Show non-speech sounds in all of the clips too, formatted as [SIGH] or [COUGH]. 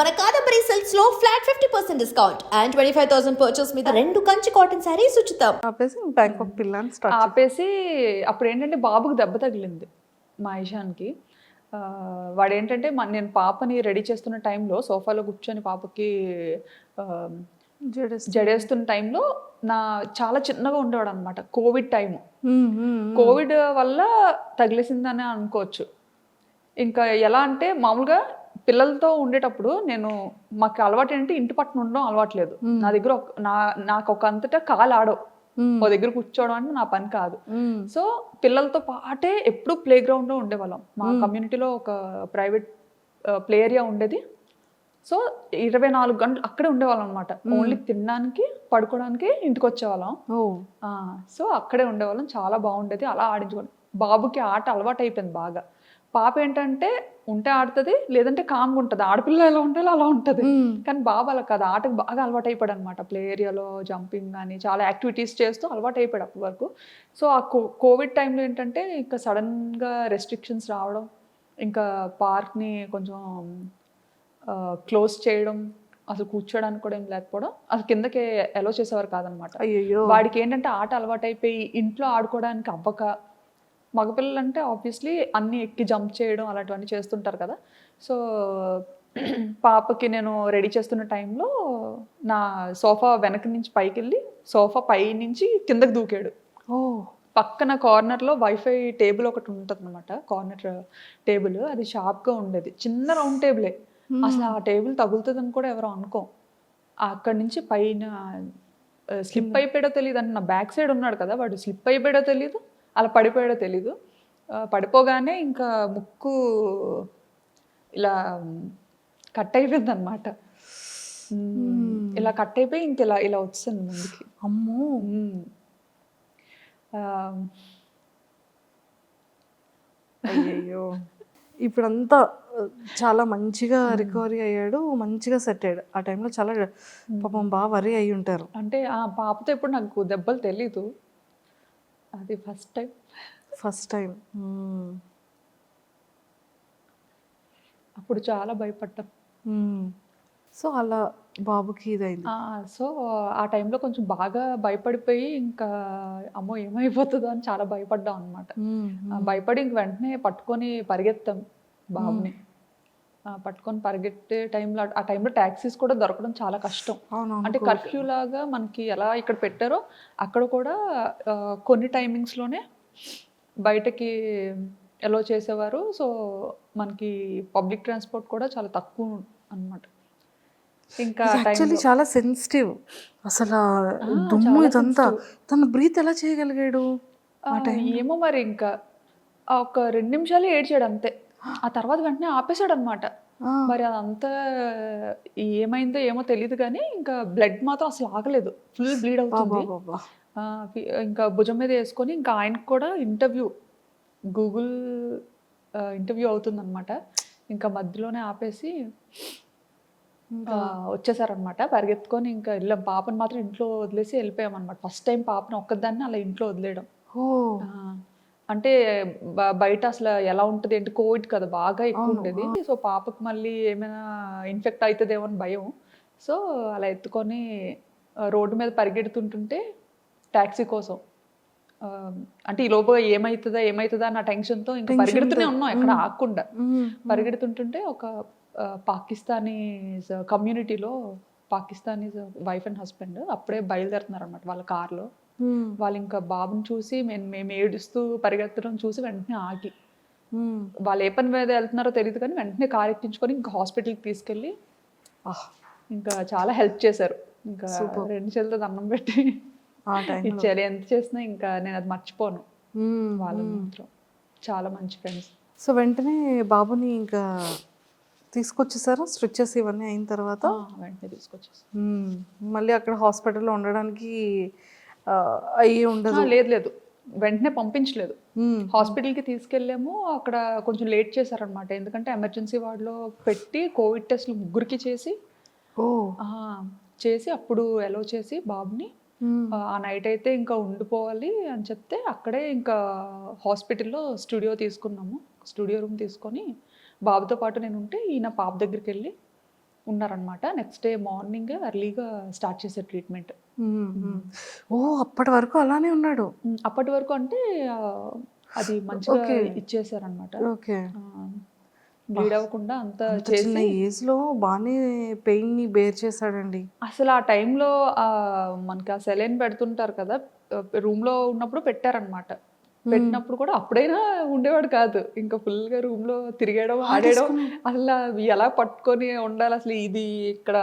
మన Kadambari సిల్క్స్లో flat fifty percent discount and twenty five thousand purchase మీద రెండు కంచి కాటన్ శారీస్ ఉచితం. ఆపేసి బ్యాంకాక్ పిల్లని స్టార్ట్ ఆపేసి అప్పుడు ఏంటంటే బాబుకి దెబ్బ తగిలింది మా ఇషాన్కి ఆ, వాడు ఏంటంటే నేను పాపని రెడీ చేస్తున్న టైంలో సోఫాలో కూర్చొని పాపకి జడేస్తున్న టైంలో నా చాలా చిన్నగా ఉండేవాడు అనమాట కోవిడ్ టైం కోవిడ్ వల్ల తగిలేసిందని అనుకోవచ్చు. ఇంకా ఎలా అంటే మామూలుగా పిల్లలతో ఉండేటప్పుడు నేను మాకు అలవాటు ఏంటంటే ఇంటి పట్టున ఉండడం అలవాట్లేదు నా దగ్గర నా నాకు ఒక అంతటా కాలు ఆడవు. ఓ దగ్గర కూర్చోవడం అంటే నా పని కాదు. సో పిల్లలతో పాటే ఎప్పుడు ప్లే గ్రౌండ్లో ఉండేవాళ్ళం. మా కమ్యూనిటీలో ఒక ప్రైవేట్ ప్లే ఏరియా ఉండేది. సో ఇరవై నాలుగు గంటలు అక్కడే ఉండేవాళ్ళం అనమాట ఓన్లీ తినడానికి పడుకోవడానికి ఇంటికి వచ్చేవాళ్ళం సో అక్కడే ఉండేవాళ్ళం. చాలా బాగుండేది. అలా ఆడించుకోండి బాబుకి ఆట అలవాటు అయిపోయింది బాగా. పాప ఏంటంటే ఉంటే ఆడుతుంది లేదంటే కామ్గా ఉంటుంది. ఆడపిల్ల ఎలా ఉంటుందో అలా ఉంటుంది. కానీ బాబు అలా కాదు. ఆటకు బాగా అలవాటు అయిపోయాడు అనమాట ప్లే ఏరియాలో జంపింగ్ కానీ చాలా యాక్టివిటీస్ చేస్తూ అలవాటు అయిపోయాడు అప్పటి వరకు. సో ఆ కో కోవిడ్ టైంలో ఏంటంటే ఇంకా సడన్గా రెస్ట్రిక్షన్స్ రావడం ఇంకా పార్క్ని కొంచెం క్లోజ్ చేయడం అసలు కూర్చోడానికి కూడా ఏం లేకపోవడం అసలు కిందకి ఎలో చేసేవారు కాదనమాట వాడికి ఏంటంటే ఆట అలవాటు అయిపోయి ఇంట్లో ఆడుకోవడానికి అవ్వక మగపిల్లలు అంటే ఆబ్వియస్లీ అన్ని ఎక్కి జంప్ చేయడం అలాంటివన్నీ చేస్తుంటారు కదా. సో పాపకి నేను రెడీ చేస్తున్న టైంలో నా సోఫా వెనక నుంచి పైకి వెళ్ళి సోఫా పై నుంచి కిందకి దూకాడు. ఓ పక్కన కార్నర్లో వైఫై టేబుల్ ఒకటి ఉంటుంది అనమాట కార్నర్ టేబుల్ అది షార్ప్గా ఉండేది. చిన్న రౌండ్ టేబులే అసలు ఆ టేబుల్ తగులుతుందని కూడా ఎవరు అనుకోం. అక్కడి నుంచి పైన స్లిప్ అయిపోయాడో తెలియదు అంటే నా బ్యాక్ సైడ్ ఉన్నాడు కదా. వాడు స్లిప్ అయిపోయాడో తెలియదు అలా పడిపోయాడో తెలీదు. పడిపోగానే ఇంకా ముక్కు ఇలా కట్ అయిపోయింది అనమాట ఇలా కట్ అయిపోయి ఇంక ఇలా ఇలా వచ్చింది ముందుకి. అమ్మో. మ్మ్. ఆ, అయ్యయ్యో. ఇప్పుడంతా చాలా మంచిగా రికవరీ అయ్యాడు మంచిగా సెట్ అయ్యాడు. ఆ టైంలో చాలా పాపం బాగా వరి అయి ఉంటారు. అంటే ఆ పాపతో ఎప్పుడు నాకు దెబ్బలు తెలీదు. అది ఫస్ట్ టైం ఫస్ట్ టైం అప్పుడు చాలా భయపడ్డాం. సో అలా బాబుకి ఇదైంది. సో ఆ టైంలో కొంచెం బాగా భయపడిపోయి ఇంకా అమ్మో ఏమైపోతుందో అని చాలా భయపడ్డాం అనమాట మ్మ్. భయపడి ఇంక వెంటనే పట్టుకొని పరిగెత్తాం బాబుని. పట్టుకొని పరిగెత్తే టైంలో ఆ టైంలో ట్యాక్సీస్ కూడా దొరకడం చాలా కష్టం. అంటే కర్ఫ్యూ లాగా మనకి ఎలా ఇక్కడ పెట్టారో అక్కడ కూడా కొన్ని టైమింగ్స్లోనే బయటకి ఎలో చేసేవారు. సో మనకి పబ్లిక్ ట్రాన్స్పోర్ట్ కూడా చాలా తక్కువ అన్నమాట. ఇంకా యాక్చువల్లీ చాలా సెన్సిటివ్ అసలు దుమ్ము ఇదంతా. తను బ్రీత్ ఎలా చేయగలిగాడు? ఏమో మరి ఇంకా. ఒక రెండు నిమిషాలు ఏడ్చాడు అంతే. ఆ తర్వాత వెంటనే ఆపేశాడు అనమాట. మరి అదంతా ఏమైందో ఏమో తెలియదు కానీ ఇంకా బ్లడ్ మాత్రం అసలు ఆగలేదు. ఫుల్ బ్లీడ్ అవుతుంది. ఇంకా భుజం మీద వేసుకొని ఇంకా ఆయనకు కూడా ఇంటర్వ్యూ గూగుల్ ఇంటర్వ్యూ అవుతుందన్నమాట. ఇంకా మధ్యలోనే ఆపేసి వచ్చేసారనమాట పరిగెత్తుకొని ఇంకా వెళ్ళాం. పాపని మాత్రం ఇంట్లో వదిలేసి వెళ్ళిపోయాం అనమాట ఫస్ట్ టైం పాపని ఒక్కదాన్ని అలా ఇంట్లో వదిలేయడం. అంటే బయట అసలు ఎలా ఉంటుంది అంటే కోవిడ్ కదా బాగా ఎక్కువ ఉండేది. సో పాపకు మళ్ళీ ఏమైనా ఇన్ఫెక్ట్ అవుతుందేమో అని భయం. సో అలా ఎత్తుకొని రోడ్డు మీద పరిగెడుతుంటుంటే ట్యాక్సీ కోసం. అంటే ఈ లోపు ఏమవుతుందా ఏమవుతుందా అన్న టెన్షన్తో ఇంకా పరిగెడుతూనే ఉన్నాం ఎక్కడ ఆగకుండా. మ్మ్. పరిగెడుతుంటుంటే ఒక ఆ, పాకిస్తానీ కమ్యూనిటీలో పాకిస్తానీ వైఫ్ అండ్ హస్బెండ్ అప్పుడే బయలుదేరుతున్నారు అనమాట వాళ్ళ కార్లో. వాళ్ళు ఇంకా బాబుని చూసి మేము మేము ఏడుస్తూ పరిగెత్తడం చూసి వెంటనే ఆగి. వాళ్ళు ఏ పని మీద వెళ్తున్నారో తెలియదు కానీ వెంటనే కార్ ఎక్కించుకొని ఇంకా హాస్పిటల్కి తీసుకెళ్ళి ఆహ్, ఇంకా చాలా హెల్ప్ చేశారు. ఇంకా రెండు చేతులతో దండం పెట్టి ఇచ్చేయాలి ఎంత చేసినా ఇంకా నేను అది మర్చిపోను. వాళ్ళు మాత్రం. చాలా మంచి ఫ్రెండ్స్. సో వెంటనే బాబుని ఇంకా తీసుకొచ్చేసారా? స్ట్రిచెస్ ఇవన్నీ అయిన తర్వాత? వెంటనే తీసుకొచ్చేసి. మ్మ్. మళ్ళీ అక్కడ హాస్పిటల్లో ఉండడానికి అయ్యి ఉండదు. లేదు లేదు. వెంటనే పంపించలేదు. హాస్పిటల్కి తీసుకెళ్ళాము. అక్కడ కొంచెం లేట్ చేశారనమాట ఎందుకంటే ఎమర్జెన్సీ వార్డులో పెట్టి కోవిడ్ టెస్ట్లు ముగ్గురికి చేసి చేసి అప్పుడు ఎలో చేసి బాబుని ఆ నైట్ అయితే ఇంకా ఉండిపోవాలి అని చెప్తే అక్కడే ఇంకా హాస్పిటల్లో స్టూడియో తీసుకున్నాము. స్టూడియో రూమ్ తీసుకొని బాబుతో పాటు నేను ఉంటే ఈయన పాప దగ్గరికి వెళ్ళి ఉన్నారనమాట నెక్స్ట్ డే మార్నింగ్ ఎర్లీగా స్టార్ట్ చేసే ట్రీట్మెంట్. ఓ అప్పటి వరకు అలానే ఉన్నాడు. అప్పటి వరకు అంటే అది మంచిగా. ఇచ్చేసారనమాట ఓకే. బ్లీడ్ అవ్వకుండా అంతా చిన్న ఏజ్లో బాగానే పెయిన్ని బేర్ చేశాడండి. అసలు ఆ టైంలో మనకి ఆ సెలైన్ పెడుతుంటారు కదా రూమ్లో ఉన్నప్పుడు పెట్టారనమాట పెట్టినప్పుడు కూడా అప్పుడైనా ఉండేవాడు కాదు. ఇంకా ఫుల్గా రూమ్లో తిరిగేయడం ఆడేయడం అసలు ఎలా పట్టుకొని ఉండాలి అసలు ఇది ఇక్కడ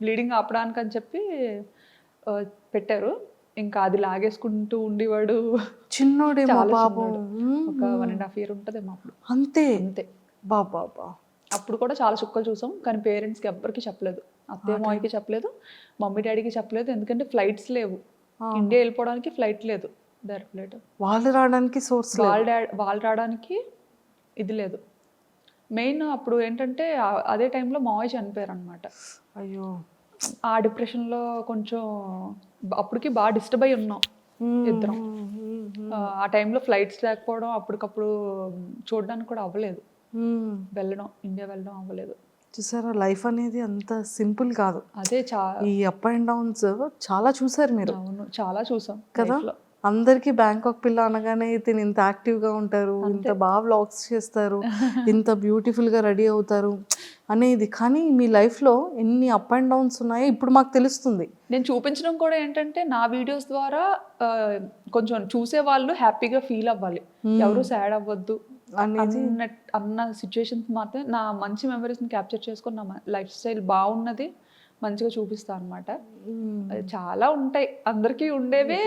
బ్లీడింగ్ ఆపడానికి అని చెప్పి పెట్టారు. ఇంకా అది లాగేసుకుంటూ ఉండేవాడు. చిన్నోడు. ఒక వన్ అండ్ హాఫ్ ఇయర్ ఉంటుందేమో అప్పుడు. అంతే. అంతే. బాబా అప్పుడు కూడా చాలా చుక్కలు చూసాం కానీ పేరెంట్స్కి ఎవ్వరికి చెప్పలేదు. అత్తయ్య మామయ్యకి చెప్పలేదు మమ్మీ డాడీకి చెప్పలేదు ఎందుకంటే ఫ్లైట్స్ లేవు. ఇండియా వెళ్ళిపోవడానికి ఫ్లైట్ లేదు. ఫ్లైట్ వాళ్ళు రావడానికి సోర్స్ వాళ్ళ వాళ్ళు రావడానికి ఇది లేదు. మెయిన్ అప్పుడు ఏంటంటే అదే టైంలో మావయ్య చనిపోయారు అనమాట అయ్యో. ఆ డిప్రెషన్లో కొంచెం అప్పటికి బాగా డిస్టర్బ్ అయి ఉన్నాం ఇద్దరం. ఆ, టైంలో ఫ్లైట్స్ లేకపోవడం అప్పటికప్పుడు చూడడానికి కూడా అవ్వలేదు. వెళ్ళడం ఇండియా వెళ్ళడం అవ్వలేదు. చూసారా లైఫ్ అనేది అంత సింపుల్ కాదు. అదే చా ఈ అప్ అండ్ డౌన్స్ చాలా చూసారు మీరు. అవును చాలా చూసాం కదా. అందరికి బ్యాంకాక్ పిల్ల అనగానే తిని ఇంత యాక్టివ్గా ఉంటారు ఇంత బాగా వ్లాగ్స్ చేస్తారు [LAUGHS] ఇంత బ్యూటిఫుల్గా రెడీ అవుతారు అనేది. కానీ మీ లైఫ్లో ఎన్ని అప్ అండ్ డౌన్స్ ఉన్నాయో ఇప్పుడు మాకు తెలుస్తుంది. నేను చూపించడం కూడా ఏంటంటే నా వీడియోస్ ద్వారా కొంచెం చూసే వాళ్ళు హ్యాపీగా ఫీల్ అవ్వాలి. ఎవరు సాడ్ అవ్వద్దు అనేది. అన్న సిచ్యువేషన్స్ మాత్రమే నా మంచి మెమరీస్ని క్యాప్చర్ చేసుకొని నా లైఫ్ స్టైల్ బాగున్నది మంచిగా చూపిస్తా అనమాట చాలా ఉంటాయి. అందరికీ ఉండేవే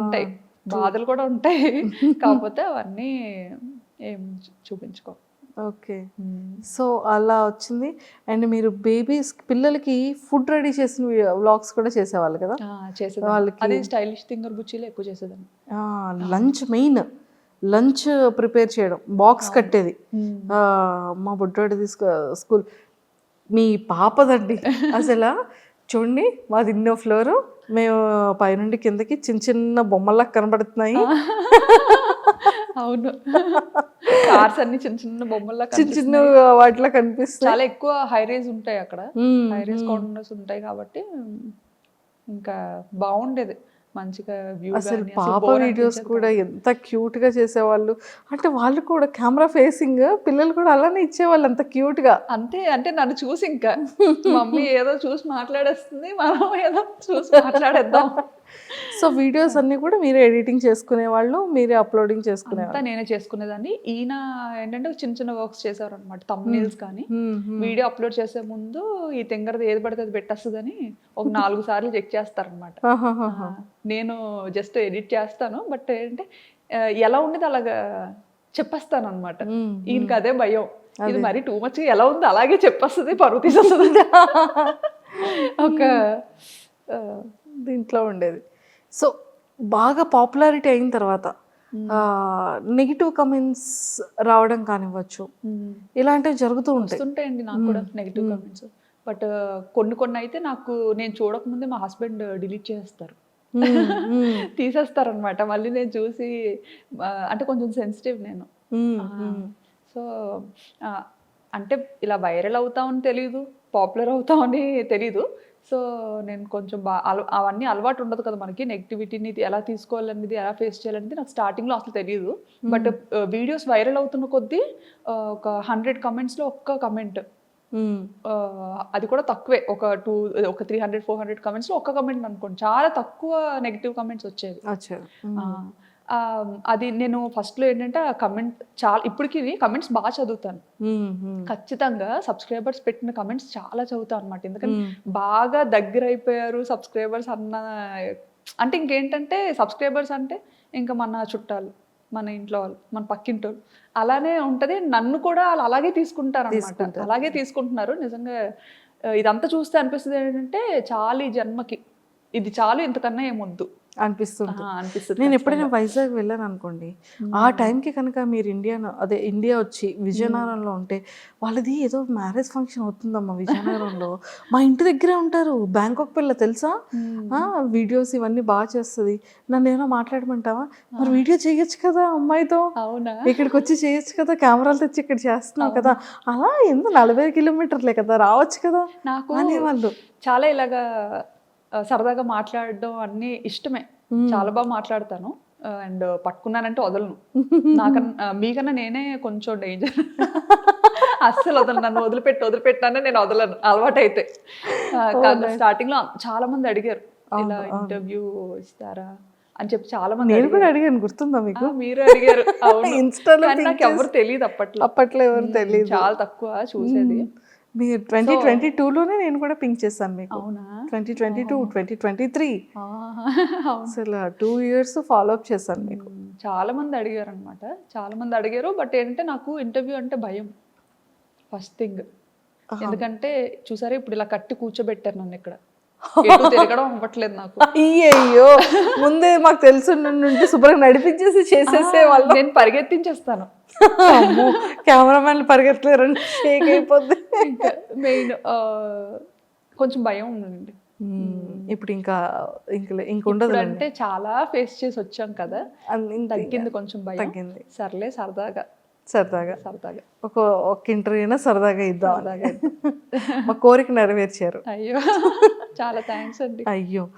ఉంటాయి. బాధలు కూడా ఉంటాయి. [LAUGHS] కాకపోతే అవన్నీ ఏం చూపించుకో. ఓకే. సో అలా వచ్చింది. అండ్ మీరు బేబీస్ పిల్లలకి ఫుడ్ రెడీ చేసిన వ్లాగ్స్ కూడా చేసేవాళ్ళు కదా? ఆ, చేసేదాన్ని. వాళ్ళకి- అది స్టైలిష్ థింగర్ బుచ్చిలో ఎక్కువ చేసేదాన్ని. Lunch main. లంచ్ ప్రిపేర్ చేయడం. బాక్స్ కట్టేది. మా బుడ్డోడి తీసుకో స్కూల్ మీ పాపదండి. [LAUGHS] అసలు చూడండి మాది ఇన్నో ఫ్లోర్. మేము పైనుండి కిందకి చిన్న చిన్న బొమ్మల్లా కనబడుతున్నాయి. [LAUGHS] అవును. కార్స్ అన్ని చిన్న చిన్న బొమ్మల్లా చిన్న చిన్న వాటిలో కనిపిస్తాయి. చాలా ఎక్కువ హై రేజ్ ఉంటాయి అక్కడ. హై రేజ్ కాండోస్ ఉంటాయి కాబట్టి ఇంకా బాగుండేది. మంచిగా అసలు పాప వీడియోస్ కూడా ఎంత క్యూట్గా చేసేవాళ్ళు. అంటే వాళ్ళు కూడా కెమెరా ఫేసింగ్ పిల్లలు కూడా అలానే ఇచ్చేవాళ్ళు అంత క్యూట్గా. అంతే అంటే నన్ను చూసి ఇంకా. [LAUGHS] మమ్మీ ఏదో చూసి మాట్లాడేస్తుంది మనం ఏదో చూసి మాట్లాడేద్దాం. సో వీడియోస్ అన్ని కూడా మీరే ఎడిటింగ్ చేసుకునే వాళ్ళు మీరే అప్లోడింగ్ చేసుకునే అంతా నేనే చేసుకునేదాన్ని. ఈయన ఏంటంటే చిన్న చిన్న వర్క్స్ చేసేవారు అనమాట తమ్నీల్స్ కానీ. వీడియో అప్లోడ్ చేసే ముందు ఈ తెంగరది ఏది పడితే అది పెట్టేస్తుందని ఒక నాలుగు సార్లు చెక్ చేస్తారనమాట నేను జస్ట్ ఎడిట్ చేస్తాను బట్ ఏంటంటే ఎలా ఉండేది అలాగా చెప్పేస్తాను అనమాట ఈయనకి అదే భయం. ఇది మరి టూ మచ్ ఎలా ఉంది అలాగే చెప్పేస్తుంది పరువు తీసేస్తుంది. [LAUGHS] ఒక దీంట్లో ఉండేది. సో బాగా పాపులారిటీ అయిన తర్వాత నెగిటివ్ కమెంట్స్ రావడం కానివ్వచ్చు ఇలాంటివి జరుగుతూ ఉంటాయి. వస్తుంటాయండి నాకు కూడా నెగిటివ్ కామెంట్స్. బట్ కొన్ని కొన్ని అయితే నాకు నేను చూడకముందే మా హస్బెండ్ డిలీట్ చేస్తారు మ్మ్, [LAUGHS] తీసేస్తారనమాట. మళ్ళీ నేను చూసి అంటే కొంచెం సెన్సిటివ్ నేను. సో అంటే ఇలా వైరల్ అవుతామని తెలియదు పాపులర్ అవుతామని తెలీదు. సో నేను కొంచెం బా అవన్నీ అలవాటు ఉండదు కదా మనకి. నెగిటివిటీని ఎలా తీసుకోవాలనేది ఎలా ఫేస్ చేయాలనేది నాకు స్టార్టింగ్లో అసలు తెలియదు బట్ వీడియోస్ వైరల్ అవుతున్న కొద్దీ ఒక హండ్రెడ్ కమెంట్స్లో ఒక్క కమెంట్ మ్మ్. అది కూడా తక్కువే. ఒక టూ ఒక త్రీ హండ్రెడ్ ఫోర్ హండ్రెడ్ కమెంట్స్లో ఒక్క కమెంట్ అనుకోండి. చాలా తక్కువ నెగిటివ్ కమెంట్స్ వచ్చేవి. ఆ, అది నేను ఫస్ట్లో ఏంటంటే ఆ కమెంట్ చాలా ఇప్పటికి కమెంట్స్ బాగా చదువుతాను. ఖచ్చితంగా సబ్స్క్రైబర్స్ పెట్టిన కమెంట్స్ చాలా చదువుతాను అనమాట ఎందుకంటే బాగా దగ్గర అయిపోయారు సబ్స్క్రైబర్స్ అన్న అంటే ఇంకేంటంటే సబ్స్క్రైబర్స్ అంటే ఇంకా మన చుట్టాలు మన ఇంట్లో వాళ్ళు మన పక్కింటి వాళ్ళు అలానే ఉంటది. నన్ను కూడా వాళ్ళు అలాగే తీసుకుంటారు. అనమాట అలాగే తీసుకుంటున్నారు. నిజంగా ఇదంతా చూస్తే అనిపిస్తుంది ఏంటంటే చాలు ఈ జన్మకి. ఇది చాలు ఇంతకన్నా ఏమొద్దు అనిపిస్తుంది. అనిపిస్తుంది నేను ఎప్పుడైనా వైజాగ్ వెళ్ళాను అనుకోండి ఆ టైంకి కనుక మీరు ఇండియా అదే ఇండియా వచ్చి విజయనగరంలో ఉంటే వాళ్ళది ఏదో మ్యారేజ్ ఫంక్షన్ అవుతుందమ్మా విజయనగరంలో. [LAUGHS] మా ఇంటి దగ్గరే ఉంటారు. బ్యాంకాక్ పిల్ల తెలుసా? ఆ, వీడియోస్ ఇవన్నీ బాగా చేస్తుంది. నన్ను ఏమైనా మాట్లాడమంటావా? మరి వీడియో చేయొచ్చు కదా అమ్మాయితో. అవునా? ఇక్కడికి వచ్చి చేయొచ్చు కదా కెమెరాలు తెచ్చి ఇక్కడ చేస్తున్నావు కదా. అలా ఎందు నలభై కిలోమీటర్లే కదా రావచ్చు కదా నాకు అనేవాళ్ళు. చాలా ఇలాగా సరదాగా మాట్లాడడం అన్ని ఇష్టమే. చాలా బాగా మాట్లాడతాను. అండ్ పట్టుకున్నానంటే వదలను. [LAUGHS] నాకన్నా మీకన్నా నేనే కొంచెం డేంజర్ [LAUGHS] అస్సలు వదలను. నన్ను వదిలిపెట్టి వదిలిపెట్టానే నేను వదలను. అలవాటు అయితే స్టార్టింగ్లో చాలా మంది అడిగారు. ఇలా ఇంటర్వ్యూ ఇస్తారా అని చెప్పి చాలా మంది నేను. కూడా అడిగాను గుర్తుందా మీకు? మీరు అడిగారు. ఇన్స్టాలో [LAUGHS] నాకు ఎవరు తెలియదు అప్పట్లో. అప్పట్లో ఎవరు తెలియదు చాలా తక్కువ చూసేది. మీరు ట్వంటీ ట్వంటీ టూలోనే నేను కూడా పింక్ చేశాను మీకు. Twenty twenty two twenty twenty three అసలు టూ ఇయర్స్ ఫాలో అప్ చేశాను మీకు. చాలా మంది అడిగారు అనమాట చాలా మంది అడిగారు బట్ ఏంటంటే నాకు ఇంటర్వ్యూ అంటే భయం. ఫస్ట్ థింగ్ ఎందుకంటే చూసారా ఇప్పుడు ఇలా కట్టి కూర్చోబెట్టారు నన్ను ఇక్కడ. [LAUGHS] తిరగడం అవ్వట్లేదు నాకు. అయ్యయ్యో! ముందే మాకు తెలుసు శుభ్రంగా నడిపించేసి [LAUGHS] చేసేసే వాళ్ళు నేను పరిగెత్తించేస్తాను. కెమెరామెన్లు పరిగెత్తలేరండి షేక్ అయిపోద్ది. మెయిన్ కొంచెం భయం ఉందండి. ఇప్పుడు ఇంకా ఇంక ఇంక ఉండదు అంటే చాలా ఫేస్ చేసి వచ్చాం కదా తగ్గింది కొంచెం భయం. తగ్గింది. సర్లే సరదాగా. సరదాగా. సరదాగా. ఒక ఒక ఇంటర్వ్యూ అయినా సరదాగా ఇద్దాం మా కోరిక నెరవేర్చారు. అయ్యో చాలా థ్యాంక్స్ అండి. అయ్యో.